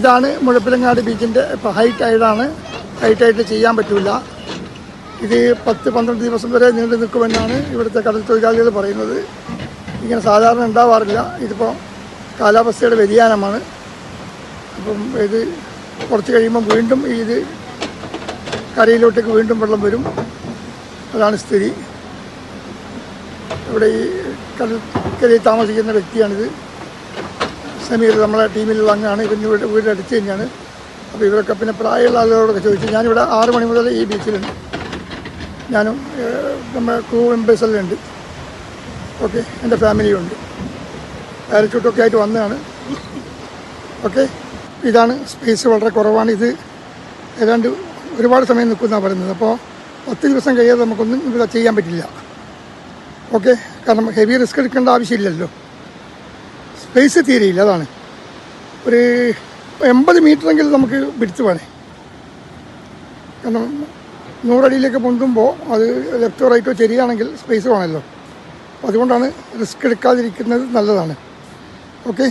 ഇതാണ് മുഴപ്പിലങ്ങാട് ബീച്ചിന്റെ ഇപ്പോൾ ഹൈറ്റ് ആയതാണ്. ഹൈറ്റായിട്ട് ചെയ്യാൻ പറ്റില്ല ഇത് പത്ത് പന്ത്രണ്ട് ദിവസം വരെ നീണ്ടു നിൽക്കുമെന്നാണ് ഇവിടുത്തെ കടൽ തൊഴിലാളികൾ പറയുന്നത്. ഇങ്ങനെ സാധാരണ ഉണ്ടാവാറില്ല. ഇതിപ്പോൾ കാലാവസ്ഥയുടെ വ്യതിയാനമാണ്. അപ്പം ഇത് കുറച്ച് കഴിയുമ്പോൾ വീണ്ടും ഇത് കരയിലോട്ടേക്ക് വീണ്ടും വെള്ളം വരും. അതാണ് സ്ഥിതി. ഇവിടെ ഈ കടൽക്കരയിൽ താമസിക്കുന്ന വ്യക്തിയാണിത്. സമീർ നമ്മളെ ടീമിലുള്ള അംഗമാണ് ഇവിടെ വീട് വീടിന്റെ കഴിഞ്ഞാണ്. അപ്പോൾ ഇവരൊക്കെ പിന്നെ പ്രായമുള്ള ആളുകളോടൊക്കെ ചോദിച്ചു ഞാനിവിടെ ആറ് മണി മുതൽ ഈ ബീച്ചിലുണ്ട്. ഞാനും നമ്മുടെ ക്രൂ മെമ്പേഴ്സ് എല്ലാം ഉണ്ട്. ഓക്കെ എന്റെ ഫാമിലിയും ഉണ്ട് പാരച്ചൂട്ടൊക്കെ ആയിട്ട് വന്നതാണ്. ഓക്കെ ഇതാണ് സ്പേസ് വളരെ കുറവാണ്. ഇത് ഏതാണ്ട് ഒരുപാട് സമയം നിൽക്കുന്നതാണ് പറയുന്നത്. അപ്പോൾ പത്ത് ദിവസം കഴിയാതെ നമുക്കൊന്നും ഇവിടെ ചെയ്യാൻ പറ്റില്ല. ഓക്കെ കാരണം ഹെവി റിസ്ക് എടുക്കേണ്ട ആവശ്യമില്ലല്ലോ. സ്പേസ് തീരെയില്ല അതാണ്. ഒരു എൺപത് മീറ്ററെങ്കിലും നമുക്ക് പിടിച്ചു വേണേ. കാരണം നൂറടിയിലേക്ക് പൊന്തുമ്പോൾ അത് ലെഫ്റ്റോ റൈറ്റോ ശരിയാണെങ്കിൽ സ്പേസ് വേണമല്ലോ. അതുകൊണ്ടാണ് റിസ്ക് എടുക്കാതിരിക്കുന്നത് നല്ലതാണ്. ഓക്കെ